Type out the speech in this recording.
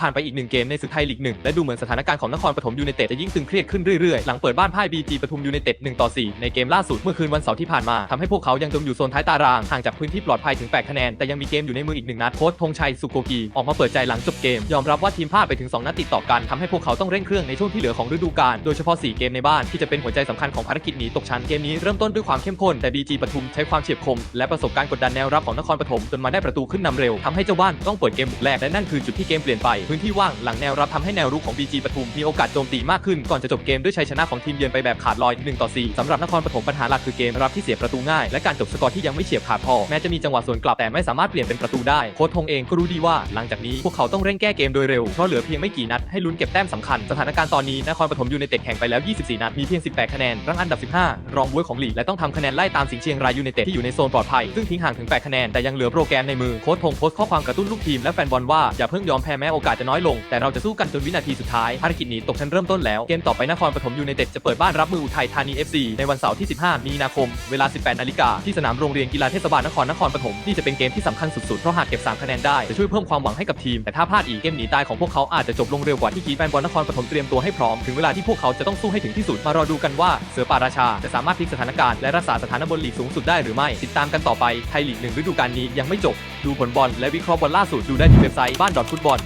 ผ่านไปอีกหนึ่งเกมในศึกไทยลีกหนึ่งและดูเหมือนสถานการณ์ของนครปฐมยูไนเต็ดจะยิ่งตึงเครียดขึ้นเรื่อยๆ หลังเปิดบ้านพ่ายบีจีปทุมยูไนเต็ด1ต่อ 4 ในเกมล่าสุดเมื่อคืนวันเสาร์ที่ผ่านมาทำให้พวกเขายังจมอยู่โซนท้ายตาราง ห่างจากพื้นที่ปลอดภัยถึง 8 คะแนน แต่ยังมีเกมอยู่ในมืออีกหนึ่งนัดโค้ชธงชัยสุโกกีออกมาเปิดใจหลังจบเกม ยอมรับว่าทีมพลาดไปถึง 2 นัดติดต่อกันทำให้พวกเขาต้องเร่งเครื่องในช่วงที่เหลือของฤดูกาลโดยเฉพาะ 4 เกมในบ้านที่จะเป็นหัวใจสำคัญของภารกิจหนีตกชั้นเกมนี้เริ่มต้นด้วยความเข้มข้นแต่บีจีปทุมใช้ความเฉียบคม และประสบการณ์กดดันแนวรับของนครปฐมจนมาได้ประตูขึ้นนำเร็วทำให้เจ้าบ้านต้องเปิดเกมบุกแรกและนั่นคือจุดที่เกมเปลี่ยนไปพื้นที่ว่างหลังแนวรับทำให้แนวรุกของ BG ปทุมมีโอกาสโจมตีมากขึ้นก่อนจะจบเกมด้วยชัยชนะของทีมเยือนไปแบบขาดลอย1ต่อ4สำหรับนครปฐมปัญหาหลักคือเกมรับที่เสียประตูง่ายและการจบสกอร์ที่ยังไม่เฉียบขาดพอแม้จะมีจังหวะสวนกลับแต่ไม่สามารถเปลี่ยนเป็นประตูได้โค้ชทงเองก็รู้ดีว่าหลังจากนี้พวกเขาต้องเร่งแก้เกมโดยเร็วเพราะเหลือเพียงไม่กี่นัดให้ลุ้นเก็บแต้มสำคัญสถานการณ์ตอนนี้นครปฐมยูไนเต็ดแข่งไปแล้ว 24 นัดมีเพียง 18 คะแนนรั้งอันดับ 15 รองบ๊วยของลีกและต้องทำคะแนนไล่ตามสิงเชียงรายยูไนเต็ดที่อยู่ในโซนปลอดภัยซึ่งทิ้งห่างถึง 8 คะแนนแต่ยังเหลือโปรแกรมในมือโค้ชทงโพสต์ข้อความกระตุ้นลูกทีมและแฟนบอลว่าอย่าเพิ่งยอมแพ้แม้โอกาสจะน้อยลง แต่เราจะสู้กันจนวินาทีสุดท้ายภารกิจนี้ตกชั้นเริ่มต้นแล้ว เกมต่อไปนครปฐมยูไนเต็ดจะเปิดบ้านรับมืออุทัยธานี FC ในวันเสาร์ที่ 15 มีนาคม เวลา 18 นาฬิกาที่สนามโรงเรียนกีฬาเทศบาลนครนครปฐมนี่จะเป็นเกมที่สำคัญสุดๆเพราะหากเก็บ3คะแนนได้จะช่วยเพิ่มความหวังให้กับทีมแต่ถ้าพลาดอีกเกมหนีตายของพวกเขาอาจจะจบลงเร็วกว่าที่คิดแฟนบอลนครปฐมเตรียมตัวให้พร้อมถึงเวลาที่พวกเขาจะต้องสู้ให้ถึงที่สุดมารอดูกันว่าเสือป่าราชาจะสามารถพลิกสถานการณ์และรักษาสถานะบนลีกสูงสุดได้หรือไม่ติดตามกันต่อไปไทยลีกหนึ่งฤดูกาลนี้ยังไม่จบ ดูผลบอลและวิเคราะห์บอลล่าสุดดูได้ที่เว็บไซต์บ้านดอทฟุตบอล